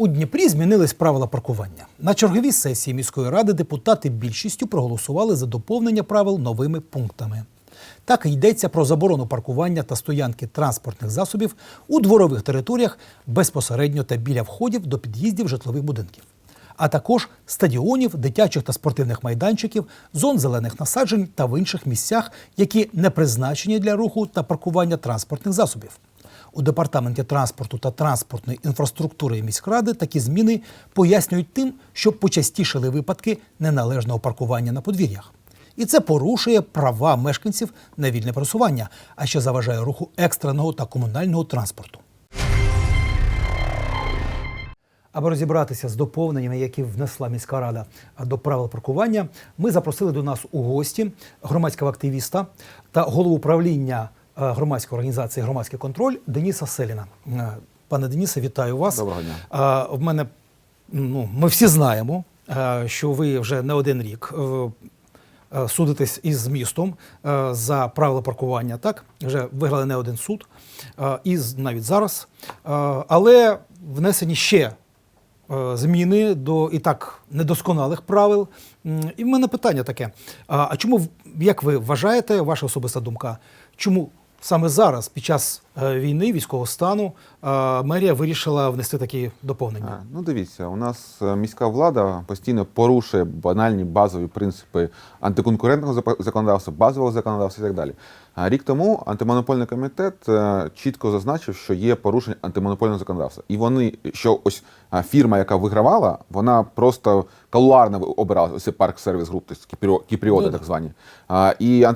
У Дніпрі змінились правила паркування. На черговій сесії міської ради депутати більшістю проголосували за доповнення правил новими пунктами. Так йдеться про заборону паркування та стоянки транспортних засобів у дворових територіях безпосередньо та біля входів до під'їздів житлових будинків, а також стадіонів, дитячих та спортивних майданчиків, зон зелених насаджень та в інших місцях, які не призначені для руху та паркування транспортних засобів. У департаменті транспорту та транспортної інфраструктури міськради такі зміни пояснюють тим, що почастішали випадки неналежного паркування на подвір'ях. І це порушує права мешканців на вільне пересування, а ще заважає руху екстреного та комунального транспорту. Аби розібратися з доповненнями, які внесла міська рада до правил паркування, ми запросили до нас у гості громадського активіста та голову управління е, громадської організації Громадський контроль Деніса Селіна. Е, Пане Денісе, вітаю вас. Доброго дня. В мене ну, ми всі знаємо, е, що ви вже не один рік е, е, судитесь із містом е, за правила паркування. Так вже виграли не один суд, е, і навіть зараз. Е, Але внесені ще е, зміни до і так недосконалих правил. І в мене питання таке: а чому, як ви вважаєте, ваша особиста думка, чому саме зараз, під час війни, військового стану, е, мерія вирішила внести такі доповнення? Ну, дивіться, у нас е, міська влада постійно порушує банальні базові принципи антиконкурентного законодавства, базового законодавства і так далі. Рік тому антимонопольний комітет е, чітко зазначив, що є порушення антимонопольного законодавства. І вони, що ось фірма, яка вигравала, вона просто калуарно обирала ось парк сервіс груп, кіпріо- кіпріоти так звані. І е,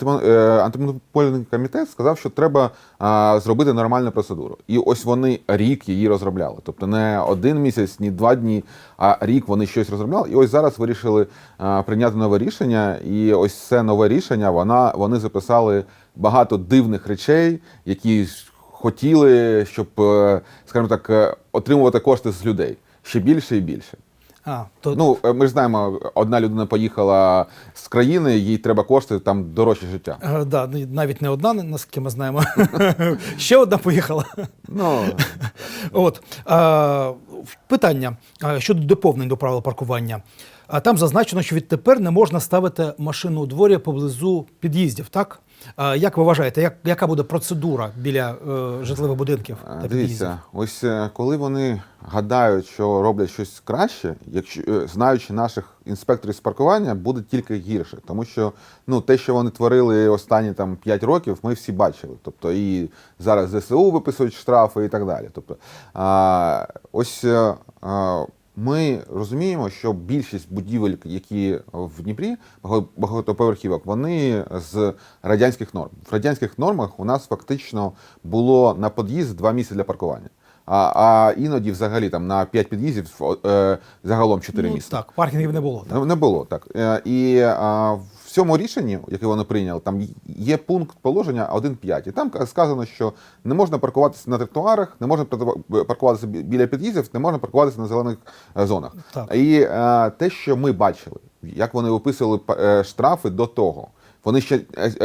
антимонопольний комітет сказав, що треба а, зробити нормальну процедуру. І ось вони рік її розробляли. Тобто не один місяць, ні два дні, а рік вони щось розробляли. І ось зараз вирішили а, прийняти нове рішення. І ось це нове рішення вона, вони записали багато дивних речей, які хотіли, щоб, е, скажімо так, е, отримувати кошти з людей ще більше і більше. А, то Ну, е, ми ж знаємо, одна людина поїхала з країни, їй треба кошти там дорожче життя. е, да, ну, навіть не одна, наскільки ми знаємо. Ще одна поїхала. Ну, От е, питання е, щодо доповнень до правил паркування. А там зазначено, що відтепер не можна ставити машину у дворі поблизу під'їздів. Так а як ви вважаєте, як, яка буде процедура біля е, житлових будинків та? Дивіться, ось е, коли вони гадають, що роблять щось краще, якщо е, знаючи наших інспекторів з паркування, буде тільки гірше, тому що ну те, що вони творили останні там 5 років, ми всі бачили. Тобто і зараз ЗСУ виписують штрафи і так далі. Тобто, а, ось. е, а, ми розуміємо, що більшість будівель, які в Дніпрі, багато- багатоповерхівок, вони з радянських норм. В радянських нормах у нас фактично було на під'їзд два місця для паркування. А, а іноді взагалі там на 5 під'їздів е, загалом 4 ну, місця. так, паркінгів не було. Так. Не, не було так. Е, І а, цьому рішенні, яке вони прийняли, там є пункт положення 1.5. І там сказано, що не можна паркуватися на тротуарах, не можна паркуватися біля під'їздів, не можна паркуватися на зелених е, зонах. Так. І е, те, що ми бачили, як вони виписували е, штрафи до того. Вони ще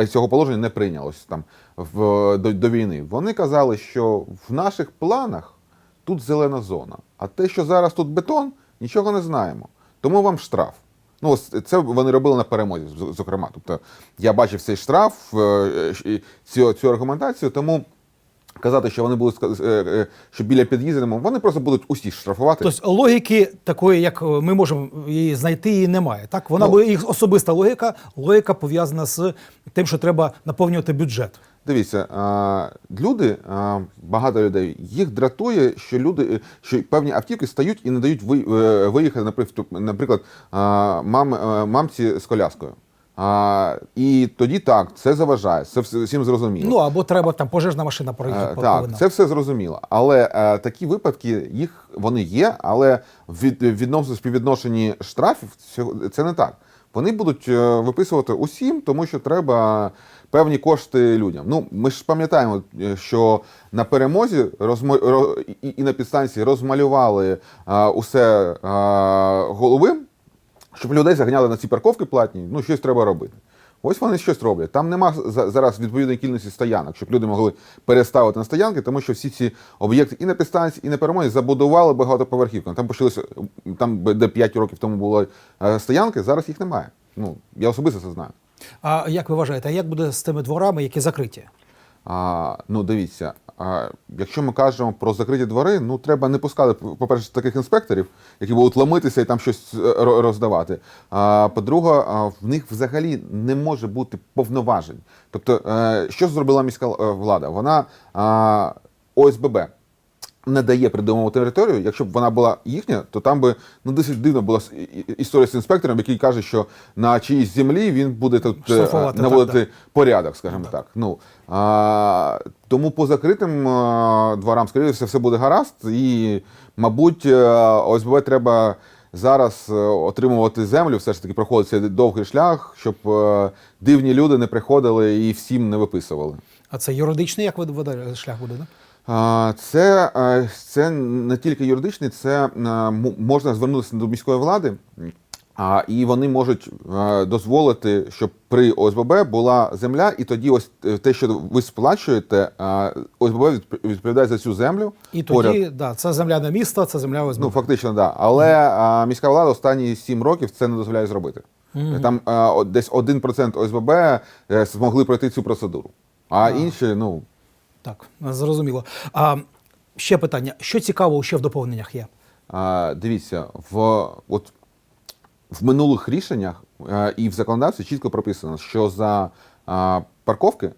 цього положення не прийнялось там в, до, до війни. Вони казали, що в наших планах тут зелена зона. А те, що зараз тут бетон, нічого не знаємо. Тому вам штраф. Ну, ось це вони робили на перемозі, зокрема. Тобто я бачив цей штраф, е, і цю, цю аргументацію, тому казати, що вони будуть е, е, що біля під'їзду, вони просто будуть усі штрафувати. Тобто логіки такої, як ми можемо її знайти, її немає. Так, вона Ну. їх особиста логіка, логіка пов'язана з тим, що треба наповнювати бюджет. Дивіться, люди, багато людей, їх дратує, що люди, е, що певні автівки стають і не дають е, виїхати, наприклад, мам, е, мамці з коляскою. А, і тоді так, це заважає, це всім зрозуміло. Ну або треба там пожежна машина проїхати. Так, це все зрозуміло. Але е, такі випадки їх вони є, але в від, відносно співвідношенні штрафів це не так. Вони будуть виписувати усім, тому що треба певні кошти людям. Ну, ми ж пам'ятаємо, е, що на перемозі розмо... ро- і, на підстанції розмалювали е, усе е, голови, щоб людей заганяли на ці парковки платні, ну щось треба робити. Ось вони щось роблять. Там нема зараз відповідної кількості стоянок, щоб люди могли переставити на стоянки, тому що всі ці об'єкти і на підстанції, і на перемозі забудували багатоповерхівками. Там почалися там, де 5 років тому були стоянки, зараз їх немає. Ну я особисто це знаю. А як ви вважаєте, а як буде з тими дворами, які закриті? А, ну, дивіться, а, якщо ми кажемо про закриті двори, ну треба не пускати, по-перше, таких інспекторів, які будуть ламитися і там щось е, роздавати. А по-друге, а, в них взагалі не може бути повноважень. Тобто, е, що зробила міська е, влада? Вона а, ОСББ. Не дає придумову територію. Якщо б вона була їхня, то там би ну досить дивно була історія з інспектором, який каже, що на чиїсь землі він буде тут е, Штрафувати, наводити так, порядок, скажімо так. Ну а, тому по закритим а, дворам, скоріше все, все буде гаразд, і, мабуть, е, ОСББ треба зараз е, отримувати землю, все ж таки проходить цей довгий шлях, щоб е, дивні люди не приходили і всім не виписували. А це юридичний, як ви шлях буде? Да? Це, це не тільки юридичний, це можна звернутися до міської влади, і вони можуть дозволити, щоб при ОСББ була земля, і тоді ось е, те, що ви сплачуєте, ОСББ відповідає за цю землю. І поряд. тоді, да, це земля не міста, це земля ОСББ. Ну, фактично, так. Да. Але а, міська влада останні сім років це не дозволяє зробити. Там десь 1% ОСББ е, змогли пройти цю процедуру. А інші, ну. Так, зрозуміло. А ще питання: що цікавого ще в доповненнях є? А, дивіться, в, от, в минулих рішеннях а, і в законодавстві чітко прописано, що за а, парковки,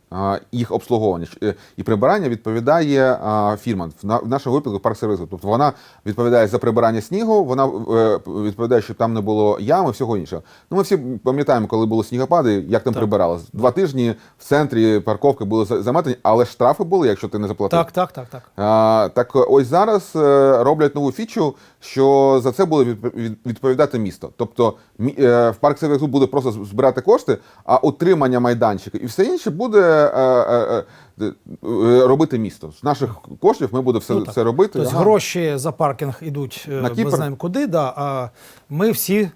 їх обслуговування е, і прибирання відповідає фірма. В, на, нашому випадку парк сервісу. Тобто вона відповідає за прибирання снігу, вона е, відповідає, щоб там не було ями, всього іншого. Ну, ми всі пам'ятаємо, коли були снігопади, як там Так. прибирали. Два тижні в центрі парковки були заметені, але штрафи були, якщо ти не заплатив. Так, так, так, так. А, так ось зараз е, роблять нову фічу, що за це буде відп- відповідати місто. Тобто в парк сервісу буде просто збирати кошти, а утримання майданчика і все інше буде е, е, е, робити місто. З наших коштів ми будемо все, Ну, все робити. Тобто Ага. гроші за паркінг ідуть е, На ми Кіпр? знаємо куди, да, а ми всі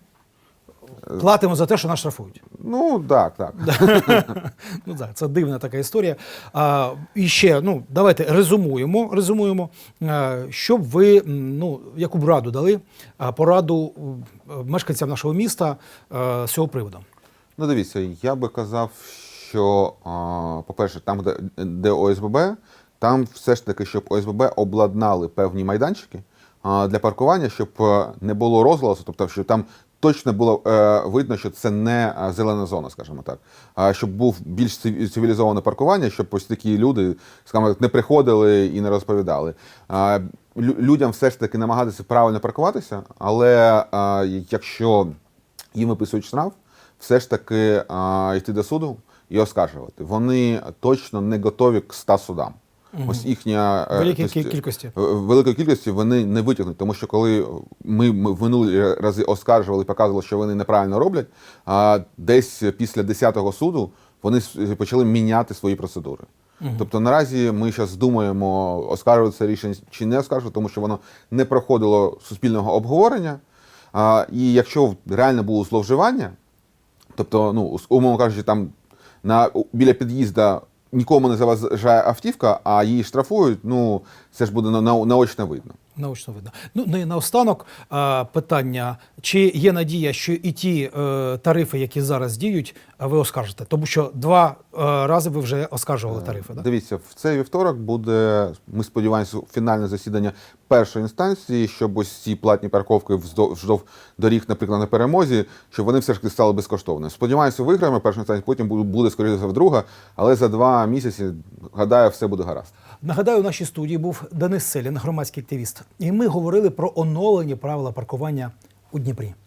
платимо за те, що нас штрафують. Ну так, так. Ну так, це дивна така історія. А, і ще, ну, давайте резумуємо, резумуємо, а, щоб ви, ну, яку б раду дали, а, пораду мешканцям нашого міста а, з цього приводу. Ну, дивіться, я би казав, що, по-перше, там, де, де ОСББ, там все ж таки, щоб ОСББ обладнали певні майданчики для паркування, щоб е, не було розголосу, тобто, щоб там точно було е, видно, що це не е, зелена зона, скажімо так. А щоб був більш циві- цивілізоване паркування, щоб ось такі люди, скажімо, не приходили і не розповідали. Людям все ж таки намагатися правильно паркуватися, але якщо їм виписують штраф, все ж таки йти до суду і оскаржувати. Вони точно не готові к 100 судам. Ось їхня е, Великій тобто, кількості. великої кількості вони не витягнуть, тому що коли ми, ми в минулі рази оскаржували показували, що вони неправильно роблять, а десь після 10-го суду вони почали міняти свої процедури. Тобто наразі ми зараз думаємо, оскаржувати це рішення чи не оскаржувати, тому що воно не проходило суспільного обговорення. А, і якщо реально було зловживання, Тобто, ну, умовно кажучи, там на, біля під'їзда нікому не заважає автівка, а її штрафують, ну, це ж буде на, на, наочно видно. Наочно видно. Ну, ну і наостанок а, питання: чи є надія, що і ті е, тарифи, які зараз діють, ви оскаржите? Тому що два е, рази ви вже оскаржували тарифи. Да? Дивіться, в цей вівторок буде, ми сподіваємося, фінальне засідання першої інстанції, щоб ось ці платні парковки вздов- вздовж доріг, наприклад, на перемозі, щоб вони все ж таки стали безкоштовними. Сподіваюся, виграємо першу інстанцію, потім буде- скоріше за друга, але за два місяці, гадаю, все буде гаразд. Нагадаю, у нашій студії був Денис Селін, громадський активіст, і ми говорили про оновлені правила паркування у Дніпрі.